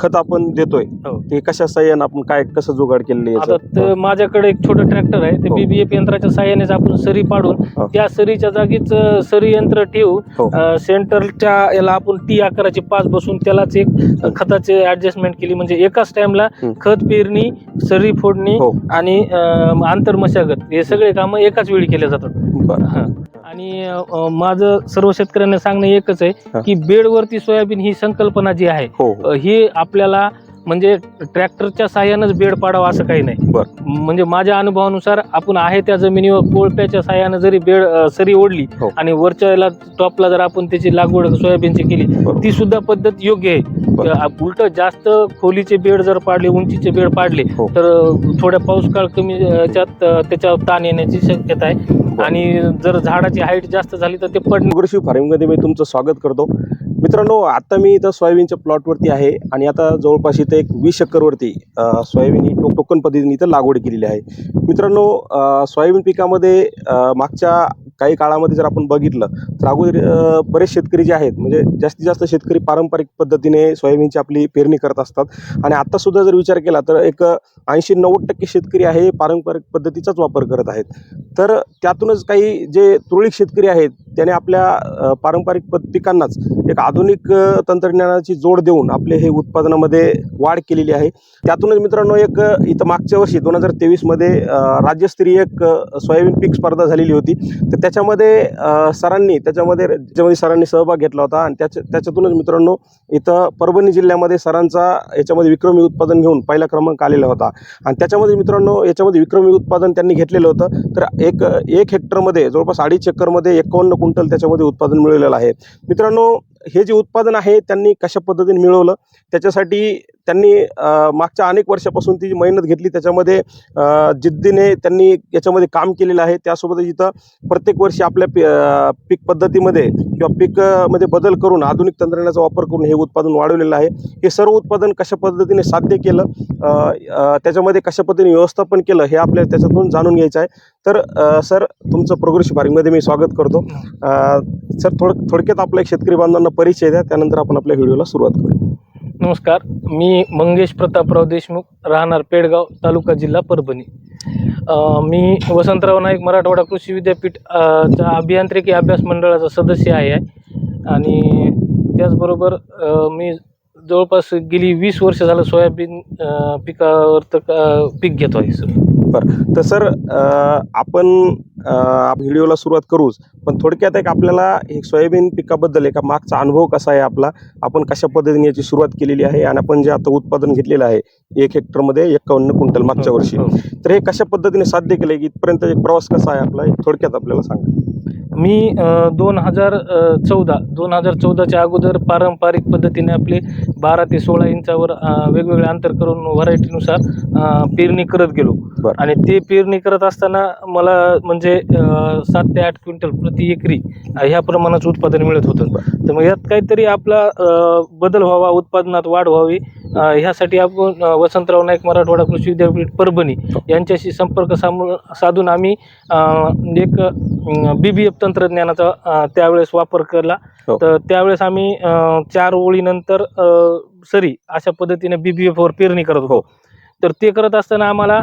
खत आपण देतोय हो. ते कशा सहाय्यानं आपण काय कसं जुगाड केलेलं आता याचं? त- माझ्याकडे एक छोटं ट्रॅक्टर आहे ते हो. बीबीएफ यंत्राच्या साह्यानेच आपण सरी पाडून हो. त्या सरीच्या जागीच अ, सरी यंत्र ठेवून हो. अ, सेंटरच्या याला आपण टी आकाराची पाच बसून त्यालाच एक अ, खताचे ऍडजस्टमेंट केली म्हणजे एकाच टाइमला हं. खत पेरणी सरी फोडणी हो. आणि अ, आंतर मशागत हे सगळे कामं एकाच वेळी केले जातात बरं. हा. आणि अ, माझं सर्व शेतकऱ्यांना सांगणं एकच हा. आहे की बेडवरती सोयाबीन ही संकल्पना जी आहे हो हो अ, ही आपल्याला म्हणजे ट्रॅक्टरच्या साह्यानंच बेड पाडावा असं काही नाही बरं. म्हणजे माझ्या अनुभवानुसार आपण आहे त्या जमिनीवर कोळप्याच्या साह्यानं जरी बेड अ, सरी ओढली हो. आणि वरच्या टॉपला जर आपण त्याची लागवड सोयाबीनची केली बरोबर. ती सुद्धा पद्धत योग्य आहे उलट जास्त खोलीचे बेड जर पाडले उंचीचे बेड पाडले हो. तर अ, थोड्या पाऊस काळ कमी याच्यात अ, त्याच्यावर ताण येण्याची शक्यता आहे आणि जर झाडाची हाईट जास्त झाली तर ते पडणं कृषी फार्मिंगमध्ये मी तुमचं स्वागत करतो मित्रांनो आता मी इथं सोयाबीनच्या प्लॉटवरती आहे आणि आता जवळपास इथं एक वीस एकरवरती सोयाबीन ही टोक टोकन पद्धतीने इथं लागवड केलेली आहे. मित्रांनो सोयाबीन पिकामध्ये मागच्या काही काळामध्ये जर आपण बघितलं तर अगोदर बरेच शेतकरी जे आहेत म्हणजे जास्तीत जास्त शेतकरी पारंपरिक पद्धतीने सोयाबीनची आपली पेरणी करत असतात. आणि आत्तासुद्धा जर विचार केला तर एक ऐंशी नव्वद टक्के शेतकरी आहे पारंपरिक पद्धतीचाच वापर करत आहेत. तर त्यातूनच काही जे तुरळक शेतकरी आहेत त्याने आपल्या पारंपरिक पद पिकांनाच एक आधुनिक तंत्रज्ञानाची जोड देऊन आपले हे उत्पादनामध्ये वाढ केलेली आहे. त्यातूनच मित्रांनो एक इथं मागच्या वर्षी दोन हजार तेवीसमध्ये राज्यस्तरीय एक सोयाबीन पीक स्पर्धा झालेली होती. तर त्या त्याच्यामध्ये सरांनी त्याच्यामध्ये त्याच्यामध्ये सरांनी सहभाग घेतला होता आणि त्याच्या त्याच्यातूनच मित्रांनो इथं परभणी जिल्ह्यामध्ये सरांचा याच्यामध्ये विक्रमी उत्पादन घेऊन पहिला क्रमांक आलेला होता. आणि त्याच्यामध्ये मित्रांनो याच्यामध्ये विक्रमी उत्पादन त्यांनी घेतलेलं होतं. तर एक एक हेक्टरमध्ये जवळपास अडीच एकरमध्ये एकावन्न क्विंटल त्याच्यामध्ये उत्पादन मिळवलेलं आहे. मित्रांनो हे जे उत्पादन आहे त्यांनी कशा पद्धतीने मिळवलं? त्याच्यासाठी त्यांनी मागच्या अनेक वर्षापासून ती जी मेहनत घेतली त्याच्यामध्ये जिद्दीने त्यांनी याच्यामध्ये काम केलेलं आहे. त्यासोबतच इथं प्रत्येक वर्षी आपल्या पी पीक पद्धतीमध्ये किंवा पीक अ, मध्ये बदल करून आधुनिक तंत्रज्ञानाचा वापर करून हे उत्पादन वाढवलेलं आहे. हे सर्व उत्पादन कशा पद्धतीने साध्य केलं त्याच्यामध्ये कशा पद्धतीने व्यवस्थापन केलं हे आपल्याला त्याच्यातून जाणून घ्यायचं आहे. तर सर तुमचं प्रोग्रेसिव्ह फार्मिंगमध्ये मी स्वागत करतो. अ, सर थोड थोडक्यात आपल्या शेतकरी बांधवांना परिचय द्या त्यानंतर आपण आपल्या व्हिडिओला सुरुवात करू. नमस्कार. मी मंगेश प्रतापराव देशमुख राहणार पेडगाव तालुका जिल्हा परभणी. मी वसंतराव नाईक मराठवाडा कृषी विद्यापीठ च्या अभियांत्रिकी अभ्यास मंडळाचा सदस्य आहे. आणि त्याचबरोबर मी जवळपास गेली वीस वर्ष झालं सोयाबीन पिकावर तर पीक घेतो आहे सर. तर सर आपण व्हिडिओला सुरुवात करूच पण थोडक्यात एक आपल्याला एक सोयाबीन पिकाबद्दल एका मागचा अनुभव कसा आहे आपला? आपण कशा पद्धतीने याची सुरुवात केलेली आहे? आणि आपण जे आता उत्पादन घेतलेलं आहे एक हेक्टरमध्ये एकावन्न क्विंटल मागच्या वर्षी. हो. तर हे कशा पद्धतीने साध्य केलं? की इथपर्यंत एक प्रवास कसा आहे आपला? हे थोडक्यात आपल्याला सांगा. मी दोन हजार चौदा दोन हजार चौदाच्या अगोदर पारंपरिक पद्धतीने आपले बारा ते सोळा इंचावर वेगवेगळे अंतर करून व्हरायटीनुसार पेरणी करत गेलो. आणि ते पेरणी करत असताना मला म्हणजे सात ते आठ क्विंटल प्रति एकरी ह्या प्रमाणाचं उत्पादन मिळत होतं. तर मग यात काहीतरी आपला बदल व्हावा उत्पादनात वाढ व्हावी ह्यासाठी आपण वसंतराव नाईक मराठवाडा कृषी विद्यापीठ परभणी यांच्याशी संपर्क सामू साधून आम्ही एक बी बी एफ तंत्रज्ञानाचा त्यावेळेस वापर केला हो. तर त्यावेळेस आम्ही चार ओळीनंतर सरी अशा पद्धतीने बी बी एफवर पेरणी करत होतो हो. तर ते करत असताना आम्हाला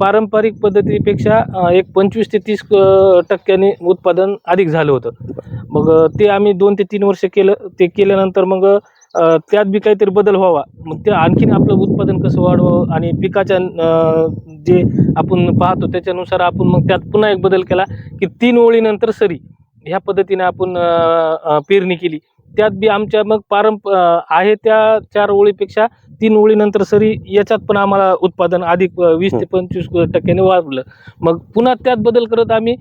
पारंपरिक पद्धतीपेक्षा एक पंचवीस ते तीस टक्क्यांनी उत्पादन अधिक झालं होतं मग ते आम्ही दोन ते तीन वर्ष केलं ते केल्यानंतर मग त्यात बी काहीतरी बदल व्हावा. मग ते आणखीन आपलं उत्पादन कसं वाढवावं आणि पिकाच्या जे आपण पाहतो त्याच्यानुसार आपण मग त्यात पुन्हा एक बदल केला की तीन ओळीनंतर सरी. ह्या पद्धतीने आपण पेरणी केली. त्यात बी आमच्या मग पारंप आहे त्या चार ओळीपेक्षा तीन ओळीनंतर सरी याच्यात पण आम्हाला उत्पादन अधिक वीस ते पंचवीस टक्क्याने वाढलं. मग पुन्हा त्यात बदल करत आम्ही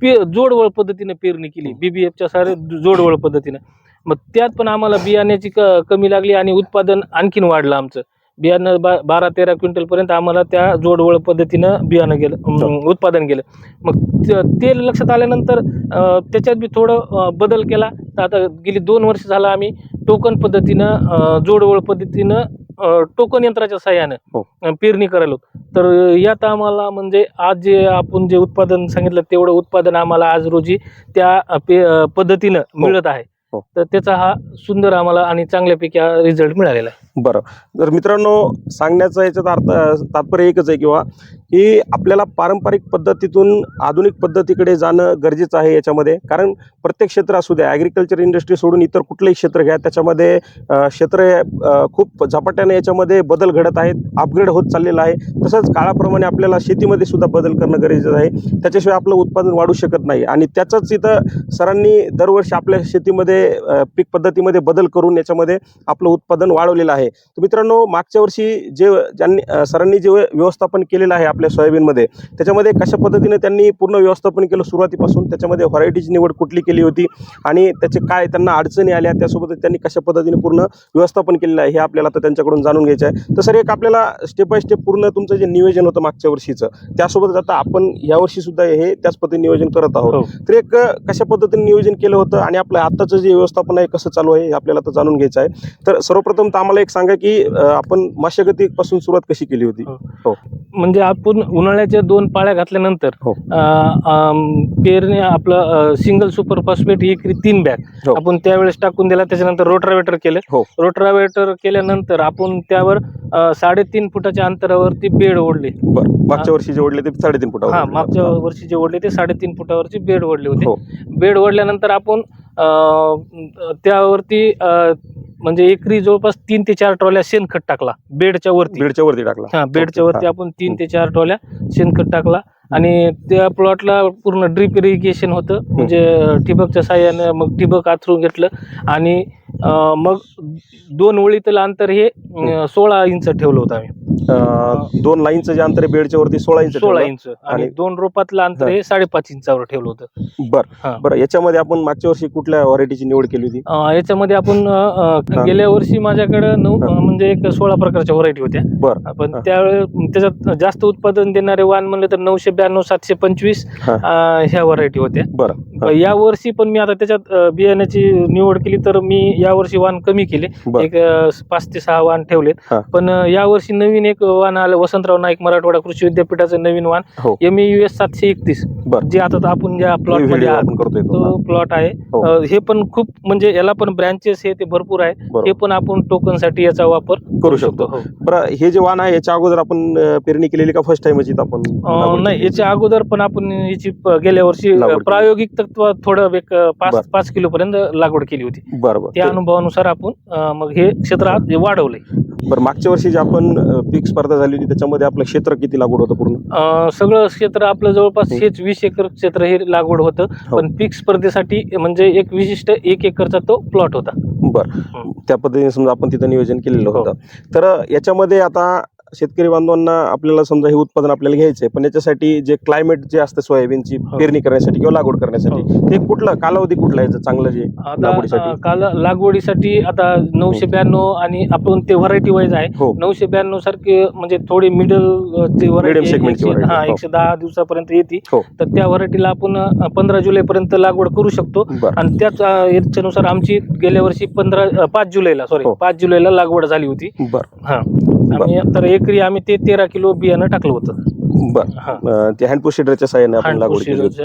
पे जोडवळ पद्धतीने पेरणी केली. बी बी एफच्या सारे जोडवळ पद्धतीनं. मग त्यात पण आम्हाला बियाण्याची क कमी लागली आणि उत्पादन आणखीन वाढलं आमचं. बियाणं बा बारा तेरा क्विंटलपर्यंत आम्हाला त्या जोडवळ पद्धतीनं बियाणं गेलं अं, उत्पादन गेलं. मग त- लक्षात आल्यानंतर त्याच्यात बी थोडं बदल केला. तर आता गेली दोन वर्ष झालं आम्ही टोकन पद्धतीनं जोडवळ पद्धतीनं टोकन यंत्राच्या साह्यानं हो. पेरणी करायलो. तर यात आम्हाला म्हणजे आज जे आपण जे उत्पादन सांगितलं तेवढं उत्पादन आम्हाला आज रोजी त्या पद्धतीनं मिळत आहे. हो. तर त्याचा हा सुंदर आम्हाला आणि चांगल्यापैकी रिझल्ट मिळालेला आहे बरं तर मित्रांनो सांगण्याचा याच्यात अर्थ तात्पर्य एकच आहे किंवा की आपल्याला पारंपरिक पद्धतीतून आधुनिक पद्धतीकडे जाणं गरजेचं आहे याच्यामध्ये. कारण प्रत्येक क्षेत्र असू द्या ॲग्रिकल्चर इंडस्ट्री सोडून इतर कुठलंही क्षेत्र घ्या त्याच्यामध्ये क्षेत्र खूप झपाट्याने याच्यामध्ये बदल घडत आहेत अपग्रेड होत चाललेला आहे. तसंच काळाप्रमाणे आपल्याला शेतीमध्ये सुद्धा बदल करणं गरजेचं आहे. त्याच्याशिवाय आपलं उत्पादन वाढू शकत नाही. आणि त्याचंच इथं सरांनी दरवर्षी आपल्या शेतीमध्ये पीक पद्धतीमध्ये बदल करून याच्यामध्ये आपलं उत्पादन वाढवलेलं आहे. तर मित्रांनो मागच्या वर्षी जे ज्यांनी सरांनी जे व्यवस्थापन केलेलं आहे आपल्या सोयाबीनमध्ये. त्याच्यामध्ये कशा पद्धतीने त्यांनी पूर्ण व्यवस्थापन केलं सुरुवातीपासून? त्याच्यामध्ये व्हरायटीची निवड कुठली केली होती? आणि त्याचे काय त्यांना अडचणी आल्या? त्यासोबत त्यांनी कशा पद्धतीने पूर्ण व्यवस्थापन केलेलं आहे हे आपल्याला आता त्यांच्याकडून जाणून घ्यायचं आहे. तर सर एक आपल्याला स्टेप बाय स्टेप पूर्ण तुमचं जे नियोजन होतं मागच्या वर्षीचं त्यासोबत आता आपण यावर्षी सुद्धा हे त्याच पद्धतीने नियोजन करत आहोत. हो. तर एक कशा पद्धतीने नियोजन केलं होतं आणि आपलं आत्ताचं जे व्यवस्थापन आहे कसं चालू आहे हे आपल्याला आता जाणून घ्यायचं आहे. तर सर्वप्रथम तर आम्हाला एक सांगा की आपण मशागतीपासून सुरुवात कशी केली होती? म्हणजे आपण उन्हाळ्याच्या दोन पाळ्या घातल्यानंतर हो. पेरणी आपलं सिंगल सुपर फॉस्फेट ही तीन बॅग हो. आपण त्यावेळेस टाकून दिला त्याच्यानंतर रोटरावेटर केलं हो. रोटरावेटर केल्यानंतर आपण त्यावर साडेतीन फुटाच्या अंतरावरती बेड ओढले मागच्या वर्षी जे ओढले ते साडेतीन फुटावर हा. मागच्या वर्षी जे ओढले ते साडेतीन फुटावरची बेड ओढले होते. बेड ओढल्यानंतर आपण त्यावरती म्हणजे एकरी जवळपास तीन ते चार ट्रॉल्या शेणखत टाकला बेडच्या वरती. बेडच्या वरती टाकला. हा बेडच्या वरती आपण तीन ते चार ट्रॉल्या शेणखत टाकला. आणि त्या प्लॉटला पूर्ण ड्रिप इरिगेशन होतं. म्हणजे ठिबकच्या साह्यानं मग ठिबक आथरून घेतलं. आणि मग दोन ओळीतलं अंतर हे सोळा इंच ठेवलं होतं आम्ही. दोन लाईनचं जे अंतर आहे बेडच्या वरती सोळा इंच सोळा ठेवलं. इंच आणि आणि- दोन रोपातलं अंतर हा. साडेपाच इंचावर ठेवलं होतं बरं हा. बरं याच्यामध्ये आपण मागच्या वर्षी कुठल्या व्हरायटीची निवड केली होती अं, याच्यामध्ये आपण अं, अं. गेल्या वर्षी माझ्याकडे नऊ. अं, म्हणजे एक सोळा प्रकारच्या व्हरायटी होत्या बरं पण. त्यावेळेस त्याच्यात जास्त उत्पादन देणारे वाण म्हणलं तर नऊशे ब्याण्णव सातशे पंचवीस हा. अं, ह्या व्हरायटी होत्या बरं हा. या वर्षी पण मी आता त्याच्यात अं, बियाण्याची निवड केली तर मी या वर्षी वाण कमी केले बरं. एक अं, पाच ते सहा वाण ठेवलेत हा. पण या वर्षी नवीन एक वाण आलं वसंतराव नाईक मराठवाडा कृषी विद्यापीठाचं नवीन वाण हो. एम एस सातशे एकतीस बरं. जे आता आपण ज्या प्लॉटमध्ये व्हिडिओ आहात आपण करतोय तो. तो प्लॉट आहे हो. अं, हे पण खूप म्हणजे याला पण ब्रँचेस हे ते भरपूर आहे हे बरोबर पण आपण टोकनसाठी याचा वापर करू शकतो हो. बरं हे जे वाण आहे याच्या अगोदर आपण अ, पेरणी केलेली का फर्स्ट टाइमच इथं आपण अं, नाही? याच्या अगोदर पण आपण याची प- गेल्या वर्षी अं, लागवड केली. प्रायोगिक तत्व थोडं एक अं, पाच बरं. पाच किलो पर्यंत लागवड केली होती बरं बरं त्या ते- अनुभवानुसार आपण अं, मग हे क्षेत्र आज वाढवलंय बरं मागच्या वर्षी जे आपण पीक स्पर्धा झाली होती त्याच्यामध्ये आपलं क्षेत्र किती लागवड होतं पूर्ण अं, सगळं क्षेत्र आपलं जवळपास. हेच वीस एकर क्षेत्र हे लागवड होतं हो. पण पीक स्पर्धेसाठी म्हणजे एक विशिष्ट एक एकरचा तो प्लॉट होता बरं हं. त्या पद्धतीने समजा आपण तिथं नियोजन केलेलं हो. होतं तर याच्यामध्ये आता शेतकरी बांधवांना आपल्याला समजा हे उत्पादन आपल्याला घ्यायचं आहे पण याच्यासाठी जे क्लायमेट जे असतं सोयाबीनची हो. पेरणी करण्यासाठी किंवा लागवड करण्यासाठी ते कुठलं कालावधी कुठला आहे चांगलं जे लागवडीसाठी? काल लागवडीसाठी आता नऊशे ब्याण्णव आणि आपण ते व्हरायटी वाईज आहे. हो. नऊशे ब्याण्णव सारखे म्हणजे थोडी मिडल हा हो. एकशे दहा दिवसापर्यंत येते. हो. तर त्या व्हरायटीला आपण पंधरा जुलै पर्यंत लागवड करू शकतो. आणि त्याच याच्यानुसार आमची गेल्या वर्षी पंधरा पाच जुलैला सॉरी हो. पाच जुलैला लागवड झाली होती. बरं. हा. आणि तर एकरी आम्ही ते तेरा किलो बियाणं टाकलं होतं बरं हा अं, ते हँड आपण हांड लागवड केली होती.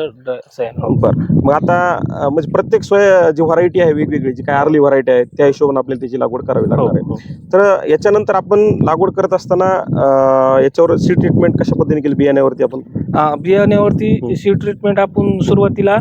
हो. बरं मग आता अं, म्हणजे प्रत्येक सोया जी व्हरायटी आहे वेगवेगळी जी काय अर्ली व्हरायटी आहे त्या हिशोबाने आपल्याला त्याची लागवड करावी हो, लागणार आहे हो. तर याच्यानंतर आपण लागवड करत असताना अं, याच्यावर सीड ट्रीटमेंट कशा पद्धतीने केली बियाण्यावरती आपण हा, बियाण्यावरती हं. सी ट्रीटमेंट आपण सुरुवातीला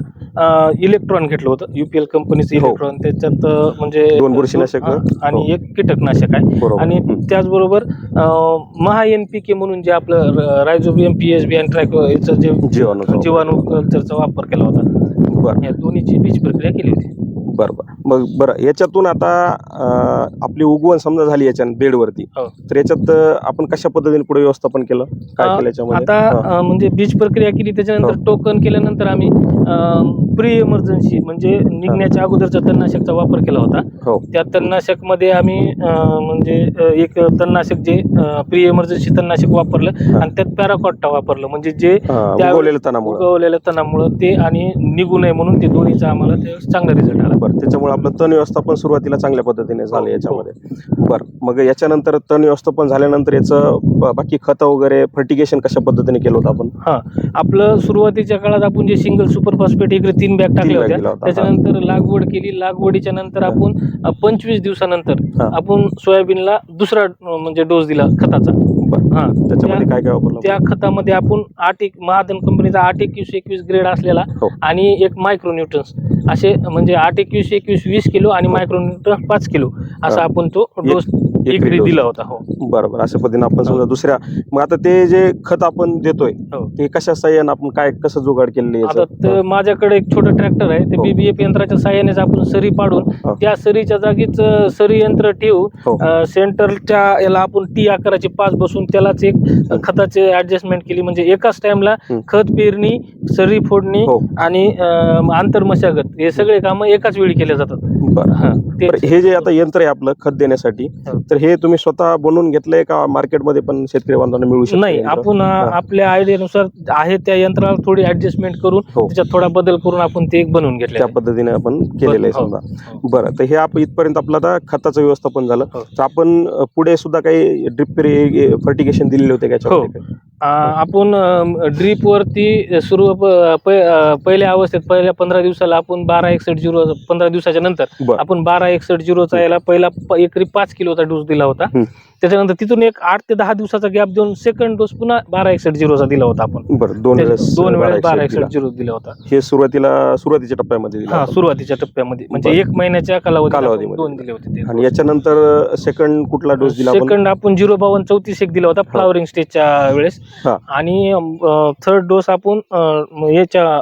इलेक्ट्रॉन घेतलं होतं. युपीएल कंपनीचं हो. इलेक्ट्रॉन त्याच्यात अं, म्हणजे दोन बुरशीनाशक, हा, आणि हो. एक कीटकनाशक आहे. बरोबर. आणि हं. त्याचबरोबर अं, महा एन पी के म्हणून जे आपलं रायझोबियम पी एच बी आणि ट्रॅक याचं जे जीवाणू जीवाणू कल्चरचा वापर केला होता. बरं. या दोन्हीची बीज प्रक्रिया केली होती. बरं बरं. मग बरं याच्यातून आता अं, आपली उगवण समजा झाली याच्यानं बेडवरती हो. तर याच्यात अं, आपण कशा पद्धतीने पुढे व्यवस्थापन केलं काय अं, केलं याच्यामध्ये आता हा. अं, म्हणजे बीज प्रक्रिया केली त्याच्यानंतर हो. टोकन केल्यानंतर आम्ही प्री इमर्जन्सी म्हणजे निघण्याच्या अगोदरचा तणनाशकचा वापर केला होता हो त्या तणनाशकमध्ये आम्ही अं, म्हणजे अं, एक तणनाशक जे प्री इमर्जन्सी तणनाशक वापरलं. आणि त्यात पॅराकॉट्टा वापरलं म्हणजे जे हा, त्या- उगवलेलं तणामुळे उगवलेल्या तणामुळं ते आणि निघू नये म्हणून ते दोन्हीचा आम्हाला ते चांगला रिझल्ट आला बरं त्याच्यामुळे आपलं तण व्यवस्थापन सुरुवातीला चांगल्या पद्धतीने झालं हो, याच्यामध्ये. बरं मग याच्यानंतर तण व्यवस्थापन झाल्यानंतर याचं बाकी खतं वगैरे फर्टिगेशन कशा पद्धतीने केलं होतं आपण? आपलं सुरुवातीच्या काळात आपण जे सिंगल सुपर फॉस्फेट इकडे तीन बॅग होत्या. दिला होता, त्याच्यानंतर लागवड केली. लागवडीच्या नंतर आपण पंचवीस दिवसानंतर हा. आपण सोयाबीनला दुसरा म्हणजे डोस दिला खताचा. बरं. हा. त्याच्यामध्ये काय काय वापरलं त्या खतामध्ये आपण आठ एक महादन कंपनीचा आठ एकवीस एकवीस ग्रेड असलेला हो. आणि एक मायक्रोन्यूटन्स असे म्हणजे आठ एकवीस एकवीस वीस किलो आणि मायक्रोन्यूटन्स पाच किलो असा. आपण तो डोस एकरी dose. दिला होता हो बरं बरं अशा पद्धतीने आपण समजा दुसऱ्या मग आता ते जे खत आपण देतोय हो. ते कशा साह्यानं आपण काय कसं जुगाड केलेली आता माझ्याकडे एक छोटं ट्रॅक्टर आहे ते हो. बीबीएफ यंत्राच्या साहाय्यानेच आपण सरी पाडून हो. त्या सरीच्या जागीच अ, सरी यंत्र हो. ठेवून अ, सेंटरच्या याला आपण टी आकाराची पाच बसून त्यालाच एक अ, खताचे ऍडजस्टमेंट केली म्हणजे एकाच टाइमला हं. खत पेरणी सरी फोडणी हो आणि अ, आंतर मशागत हे सगळे कामं एकाच वेळी केले जातात बरं हा, ते बरं हे जे आता यंत्र आहे आपलं खत देण्यासाठी हो. तर हे तुम्ही स्वतः बनवून घेतलंय का मार्केटमध्ये पण शेतकरी बांधवांना मिळू शकतं नाही? आपण हा. आपल्या आयडियानुसार आहे त्या यंत्राला थोडी ऍडजस्टमेंट करून हो. त्याच्यात थोडा बदल करून आपण ते बनवून घेतले त्या पद्धतीने आपण केलेलं आहे हो. समजा बरं तर हे आपण इथपर्यंत आपलं आता खताचं व्यवस्थापन झालं हो. तर आपण पुढे सुद्धा काही ड्रिप फर्टिगेशन दिलेले होते का याच्यामध्ये आपण ड्रीप वरती सुरू प- पहिल्या अवस्थेत पहिल्या पंधरा दिवसाला आपण बारा एकसठ झिरो पंधरा दिवसाच्या नंतर बरं आपण बारा एकसठ झिरोचा याला पहिला प- एकरी पाच किलोचा डोस दिला होता. त्याच्यानंतर तिथून एक आठ ते दहा दिवसाचा गॅप देऊन सेकंड डोस पुन्हा बारा एकसठ झिरोचा दिला होता आपण. बरं दोन वेळेस दोन वेळेस बारा एकसठ झिरो दिला. होता. हे सुरुवातीला सुरुवातीच्या टप्प्यामध्ये दिला हा. सुरुवातीच्या टप्प्यामध्ये. म्हणजे. एक महिन्याच्या कालावधीमध्ये दोन दिले. होते आणि याच्यानंतर सेकंड कुठला डोस दिला आपण? सेकंड आपण झिरो बावन चौतीस एक दिला होता फ्लावरिंग स्टेजच्या वेळेस. आणि थर्ड डोस आपण याच्या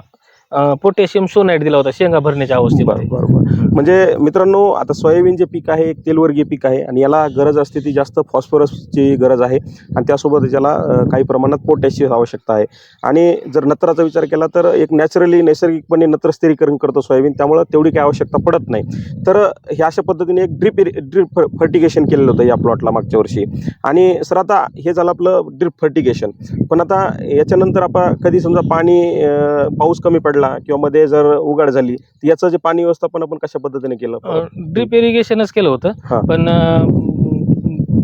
पोटॅशियम सोनाईट दिला होता शेंगा भरण्याच्या बरं अवस्थेमध्ये. बरं बरं. म्हणजे मित्रांनो आता सोयाबीन जे पीक आहे एक तेलवर्गीय पीक आहे आणि याला गरज असते ती जास्त फॉस्फरसची गरज आहे आणि त्यासोबत याला अ, काही प्रमाणात पोटॅशची आवश्यकता आहे. आणि जर नत्राचा विचार केला तर एक नॅचरली नैसर्गिकपणे नत्र स्थिरीकरण करतो सोयाबीन त्यामुळं तेवढी काही आवश्यकता पडत नाही. तर हे अशा पद्धतीने एक ड्रिप ड्रिप फर्टिगेशन केलेलं होतं या प्लॉटला मागच्या वर्षी. आणि सर आता हे झालं आपलं ड्रिप फर्टिगेशन. पण आता याच्यानंतर आपण कधी समजा पाणी अ, पाऊस कमी पडला किंवा मध्ये जर उघाड झाली तर याचं जे पाणी व्यवस्थापन आपण कशा पद्धतीने केलं ड्रिप इरिगेशनच केलं हा. होतं पण अं,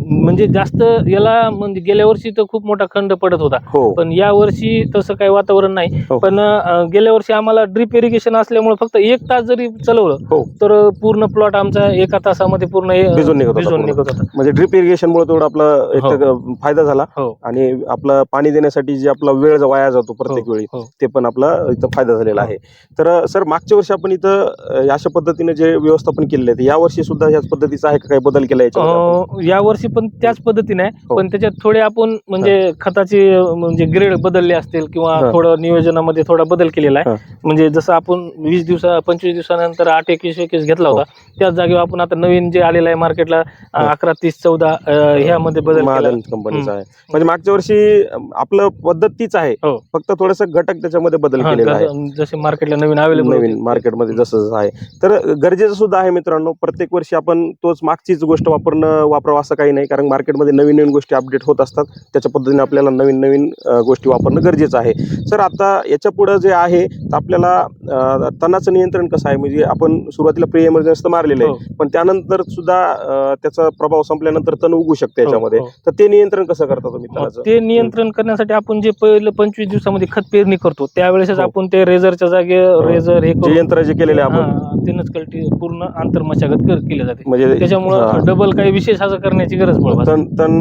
म्हणजे जास्त याला म्हणजे गेल्या वर्षी तर खूप मोठा खंड पडत होता हो पण या वर्षी तसं काही वातावरण नाही हो. पण अं, गेल्या वर्षी आम्हाला ड्रिप इरिगेशन असल्यामुळे फक्त एक तास जरी चालवलं हो तर पूर्ण प्लॉट आमचा एका तासामध्ये पूर्ण हे, भिजून निघत होता भिजून पूर्ण. निघत होता म्हणजे ड्रिप इरिगेशनमुळे तेवढा आपला एक हो. तर फायदा झाला हो आणि आपला पाणी देण्यासाठी जे आपला वेळ जो वाया जातो प्रत्येक हो, वेळी हो. ते पण आपला इथं फायदा झालेला. आहे तर सर मागच्या वर्षी आपण इथं अ, अशा पद्धतीने जे व्यवस्थापन केलेलं आहे या वर्षी सुद्धा ह्याच पद्धतीचा आहे का काही बदल केला याच्यामध्ये आपण? अं, या वर्षी पण त्याच पद्धतीने आहे हो. पण त्याच्यात थोडे आपण म्हणजे खताचे म्हणजे ग्रेड बदलले असतील किंवा हा. थोडं नियोजनामध्ये थोडा बदल केलेला आहे हा. म्हणजे जसं आपण वीस दिवसा पंचवीस दिवसानंतर आठ एकवीस एकवीस घेतला हो. होता त्याच जागेवर आपण आता नवीन जे आलेलं आहे मार्केटला. अकरा तीस चौदा ह्यामध्ये बदल केला. कंपनीचा आहे. म्हणजे मागच्या वर्षी आपलं पद्धत तीच आहे. हो. फक्त थोडस घटक त्याच्यामध्ये बदल हा, केलेला आहे. जसे मार्केटला नवीन अवेलेबल नवीन मार्केटमध्ये जसं जसं आहे. तर गरजेचं सुद्धा आहे मित्रांनो प्रत्येक वर्षी आपण तोच मागचीच गोष्ट वापरणं वापरावं असं काही नाही. कारण मार्केटमध्ये नवीन नवीन गोष्टी अपडेट होत असतात. त्याच्या पद्धतीने आपल्याला नवीन नवीन अ, गोष्टी वापरणं गरजेचं आहे. सर आता याच्या पुढं जे आहे तर आपल्याला अ, तणाचं नियंत्रण कसं आहे? म्हणजे आपण सुरुवातीला प्री एमर्जन्सी तर मारलेलं हो. आहे पण त्यानंतर सुद्धा त्याचा प्रभाव संपल्यानंतर तण उगू शकते याच्यामध्ये. हो, तर ते नियंत्रण कसं करता तुम्ही ते नियंत्रण करण्यासाठी आपण जे पहिलं पंचवीस दिवसामध्ये खत पेरणी करतो त्यावेळेसच हो. आपण ते रेझरच्या जागे रेझर हे यंत्र जे केलेले आपण. हा, तेनच कल्टी पूर्ण आंतरमशागत कर- केली जाते. म्हणजे हा. त्याच्यामुळं डबल काही विशेष असं करण्याची गरज पडत तण तण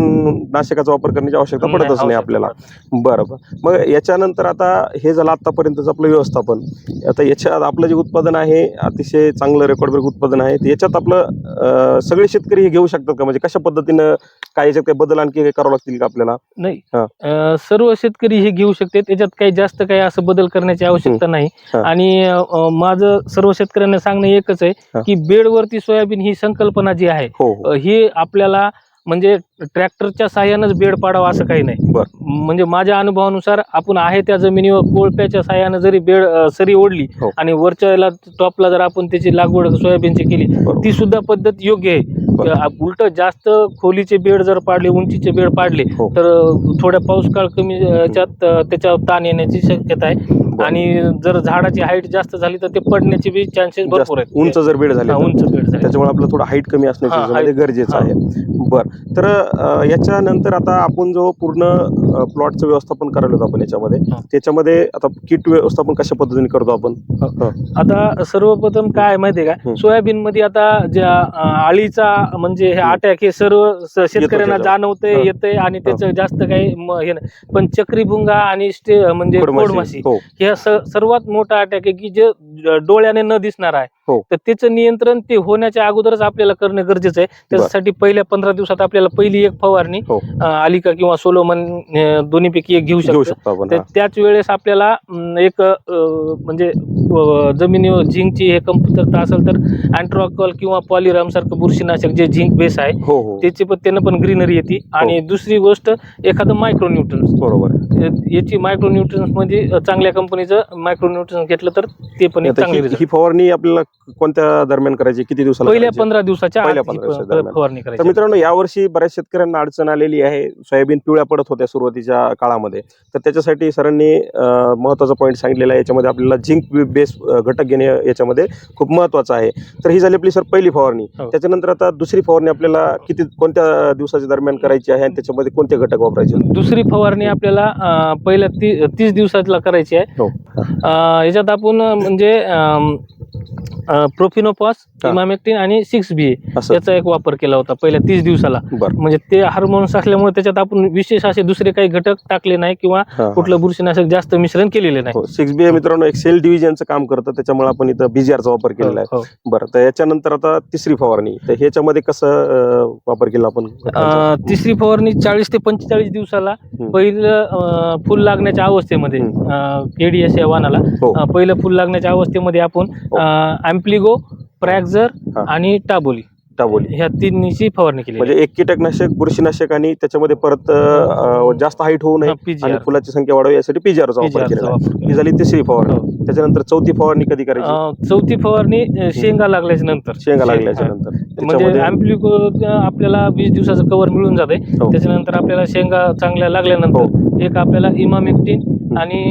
नाशकाचा वापर करण्याची आवश्यकता पडतच नाही आपल्याला. बरं मग याच्यानंतर आता हे झालं आतापर्यंतचं आपलं व्यवस्थापन. आता याच्यात आपलं जे उत्पादन आहे अतिशय चांगलं रेकॉर्ड ब्रेक उत्पादन आहे. तर याच्यात आपलं सगळे शेतकरी हे घेऊ शकतात का? म्हणजे कशा पद्धतीनं काय याच्यात काही बदल आणखी काही करावं लागतील का आपल्याला? नाही. अं, सर्व शेतकरी हे घेऊ शकते त्याच्यात काही जास्त काही असं बदल करण्याची आवश्यकता नाही. हा. आणि अं, माझं सर्व शेतकऱ्यांना सांगणं एकच हा. आहे की बेडवरती सोयाबीन ही संकल्पना जी आहे हो हो. अं, ही आपल्याला म्हणजे ट्रॅक्टरच्या साह्यानंच बेड पाडावा असं काही नाही बर. म्हणजे माझ्या अनुभवानुसार आपण आहे त्या जमिनीवर कोळप्याच्या साह्यानं जरी बेड सरी ओढली हो. आणि वरच्या टॉपला जर आपण त्याची लागवड सोयाबीनची केली. ती सुद्धा पद्धत योग्य आहे उलट जास्त खोलीचे बेड जर पाडले उंचीचे बेड पाडले हो. तर थोड्या पाऊस काळ कमी त्याच्यावर ताण येण्याची शक्यता आहे आणि जर झाडाची हाईट जास्त झाली तर ते पडण्याचे बी चान्सेस भरपूर आहेत उंच जर बेड झाले. उंच बेड झाले त्याच्यामुळे आपलं थोडं हाईट कमी असणं. गरजेचं. आहे बर तर याच्यानंतर आता आपण जो पूर्ण प्लॉटचं व्यवस्थापन करायला होतं आपण याच्यामध्ये हा. त्याच्यामध्ये आता किट व्यवस्थापन कशा पद्धतीने करतो आपण आता सर्वप्रथम काय आहे माहितीये का. सोयाबीन मध्ये आता ज्या अं, आळीचा म्हणजे हे. अटॅक हे सर्व स- शेतकऱ्यांना त्याच्यावर. हं. येतंय आणि त्याचं जास्त काही म- हे नाही पण चक्रीभुंगा आणि स्टे म्हणजे. कोडमाशी हो हे स- सर्वात मोठा अटॅक आहे की जे डोळ्याने न दिसणार आहे हो. तर त्याचं नियंत्रण ते होण्याच्या अगोदरच आपल्याला करणं गरजेचं आहे त्याच्यासाठी पहिल्या पंधरा दिवसात आपल्याला पहिली एक फवारणी हो. अं, आलिका किंवा सोलोमन अं, दोन्हीपैकी एक घेऊ घेऊ शकतो शकतो आपण तर हा. त्याच वेळेस आपल्याला अं, एक अं, म्हणजे अं, जमिनीवर झिंकची हे कमतरता असेल तर अँट्रॉकॉल किंवा पॉलिराम सारखं बुरशीनाशक जे झिंक बेस आहे हो हो त्याची पण त्यानं पण ग्रीनरी येते आणि दुसरी गोष्ट एखादं मायक्रोन्यूट्रन्स बरोबर याची मायक्रोन्यूट्रन्समध्ये चांगल्या कंपनीचं मायक्रोन्यूट्रन्स घेतलं तर ते पण एक आता चांगले ही result. ही फवारणी आपल्याला कोणत्या दरम्यान करायची? किती दिवसाला पहिल्या करायची? पंधरा दिवसाच्या पहिल्या आत ही पंधरा फ- दिवसाच्या फवारणी तर करायची. मित्रांनो यावर्षी बऱ्याच शेतकऱ्यांना अडचण आलेली आहे. सोयाबीन पिवळ्या पडत होत्या सुरुवातीच्या काळामध्ये. तर त्याच्यासाठी सरांनी अं, महत्त्वाचा पॉईंट सांगितलेला आहे. याच्यामध्ये आपल्याला झिंक बेस घटक घेणे याच्यामध्ये खूप महत्त्वाचं आहे. तर ही झाली आपली सर पहिली फवारणी. हो. त्याच्यानंतर आता दुसरी फवारणी आपल्याला किती कोणत्या दिवसाच्या दरम्यान करायची आहे? आणि त्याच्यामध्ये कोणते घटक वापरायचे? दुसरी फवारणी आपल्याला अं, पहिल्या ती तीस दिवसाला करायची आहे. हो. अं, याच्यात आपण अं, म्हणजे प्रोफिनोपॉस हा. इमामेक्टिन आणि सिक्स बी याचा एक वापर केला होता पहिल्या तीस दिवसाला. म्हणजे ते हार्मोन्स असल्यामुळे त्याच्यात आपण विशेष असे दुसरे काही घटक टाकले नाही किंवा हा, कुठलं बुरशीनाशक जास्त मिश्रण केलेले नाही. हो सिक्स बी मित्रांनो एक सेल डिव्हिजनचं काम करतं. त्याच्यामुळे आपण इथं बीजीआरचा वापर केलेला आहे. हो, हो. बरं तर याच्यानंतर आता तिसरी फवारणी. तर ह्याच्यामध्ये कसं वापर केला आपण? तिसरी फवारणी चाळीस ते पंचेचाळीस दिवसाला. हं. पहिलं फुल लागण्याच्या अवस्थेमध्ये हं. केडीएस या हो. अं, पहिलं फुल लागण्याच्या अवस्थेमध्ये आपण हो. अँप्लिगो प्रॅक्झर हा. आणि टाबोली. टाबोली. ह्या तिन्हीची फवारणी केली म्हणजे एक कीटकनाशक बुरशीनाशक आणि त्याच्यामध्ये परत जास्त हाईट होऊ नये आणि फुलाची संख्या वाढवी यासाठी पीजीआरचा वापर केलेला ही झाली तिसरी फवारणी. हो. त्याच्यानंतर चौथी फवारणी कधी करायची? चौथी फवारणी शेंगा लागल्याच्या नंतर. शेंगा लागल्याच्या हा. नंतर म्हणजे अँप्लिको आपल्याला वीस दिवसाचं कव्हर मिळून जाते. हो. त्याच्यानंतर आपल्याला शेंगा चांगल्या लागल्यानंतर एक आपल्याला इमामेक्टिन आणि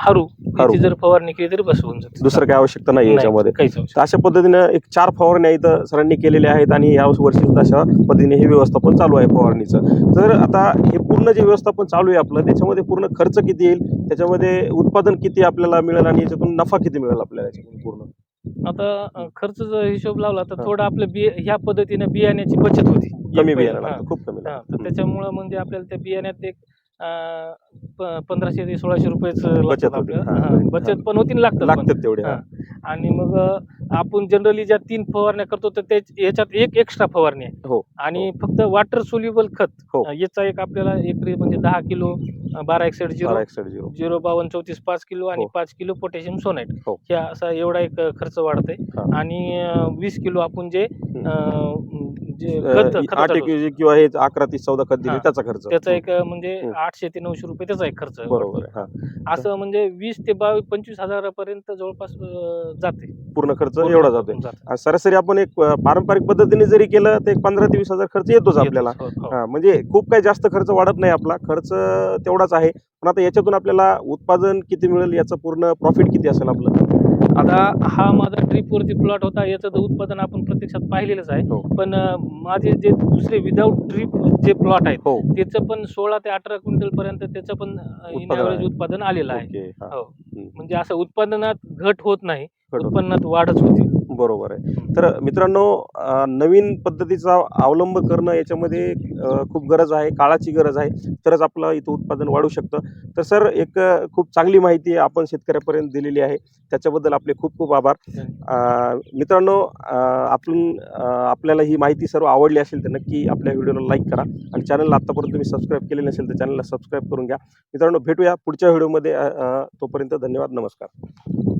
हारू. याची जर फवारणी केली तरी बस होऊन जाते. दुसरं काय आवश्यकता नाही याच्यामध्ये. काहीच आवश्यक तर अशा पद्धतीनं एक चार फवारण्या इथं सरांनी केलेल्या आहेत आणि या वर्षी अशा पद्धतीने हे व्यवस्थापन चालू आहे फवारणीचं. तर आता हे पूर्ण जे व्यवस्थापन चालू आहे आपलं त्याच्यामध्ये पूर्ण खर्च किती येईल? त्याच्यामध्ये उत्पादन किती आपल्याला मिळेल आणि याच्यातून नफा किती मिळेल आपल्याला याच्यातून पूर्ण? आता खर्च जर हिशोब लावला तर. थोडं आपलं बि ह्या पद्धतीने बियाण्याची बचत होती. कमी बियाणं खूप कमी. त्याच्यामुळं म्हणजे आपल्याला त्या बियाण्यात एक प- पंधराशे ते सोळाशे रुपयेच बचत लागतात होते. आपल्याला. हा. बचत पण होती आणि लागतात पण. लागतात तेवढे हा. आणि मग आपण जनरली ज्या तीन फवारण्या करतो तर याच्यात एक एक्स्ट्रा फवारणी आहे. हो. आणि फक्त वॉटर सोल्युबल खत. हो. याचा एक आपल्याला एकरी म्हणजे दहा किलो अं, बारा एकसठ झिरो एकसठ झिरो झिरो बावन्न चौतीस पाच किलो आणि हो. पाच किलो पोटॅशियम सोनाईट हो. ह्या असा एवढा एक अं, खर्च वाढतंय. हा. आणि अं, वीस किलो आपण जे अं, जे अं, खत आठ खताचं एक किंवा हे अकरा तीस चौदा खत दिले हा. त्याचा खर्च. त्याचा एक अं, म्हणजे हं. आठशे ते नऊशे रुपये त्याचा एक खर्च बरोबर आहे हा. असं म्हणजे वीस ते बावीस पंचवीस हजारापर्यंत जवळपास अं, जाते. पूर्ण खर्च एवढा जातोय. सरासरी आपण एक पारंपरिक पद्धतीने जरी केलं तर एक पंधरा ते वीस हजार खर्च येतोच आपल्याला. हो, हो. म्हणजे खूप काही जास्त खर्च वाढत नाही आपला. खर्च तेवढाच आहे. पण आता याच्यातून आपल्याला उत्पादन किती मिळेल याचं पूर्ण प्रॉफिट किती असेल आपलं? आता हा माझा ट्रिप वरती प्लॉट होता. याचं तर उत्पादन आपण प्रत्यक्षात पाहिलेलंच आहे. हो. पण माझे जे दुसरे विदाऊट ट्रिप जे प्लॉट आहेत त्याचं पण सोळा ते अठरा क्विंटल पर्यंत त्याचं पण इन उत्पादन आलेलं आहे. म्हणजे असं उत्पादनात घट होत नाही. उत्पन्नात वाढच होती. बरोबर आहे. तर मित्रांनो नवीन पद्धतीचा अवलंब करणं याच्यामध्ये खूप गरज आहे काळाची गरज आहे. तरच आपलं इथं उत्पादन वाढू शकतं. तर सर एक खूप चांगली माहिती आपण शेतकऱ्यापर्यंत दिलेली आहे. त्याच्याबद्दल आपले खूप खूप आभार. मित्रांनो आपण आपल्याला ही माहिती सर्व आवडली असेल तर नक्की आपल्या व्हिडिओला लाईक करा. आणि चॅनलला आत्तापर्यंत तुम्ही सबस्क्राईब केले नसेल तर चॅनलला सबस्क्राईब करून घ्या. मित्रांनो भेटूया पुढच्या व्हिडिओमध्ये. तोपर्यंत धन्यवाद. नमस्कार.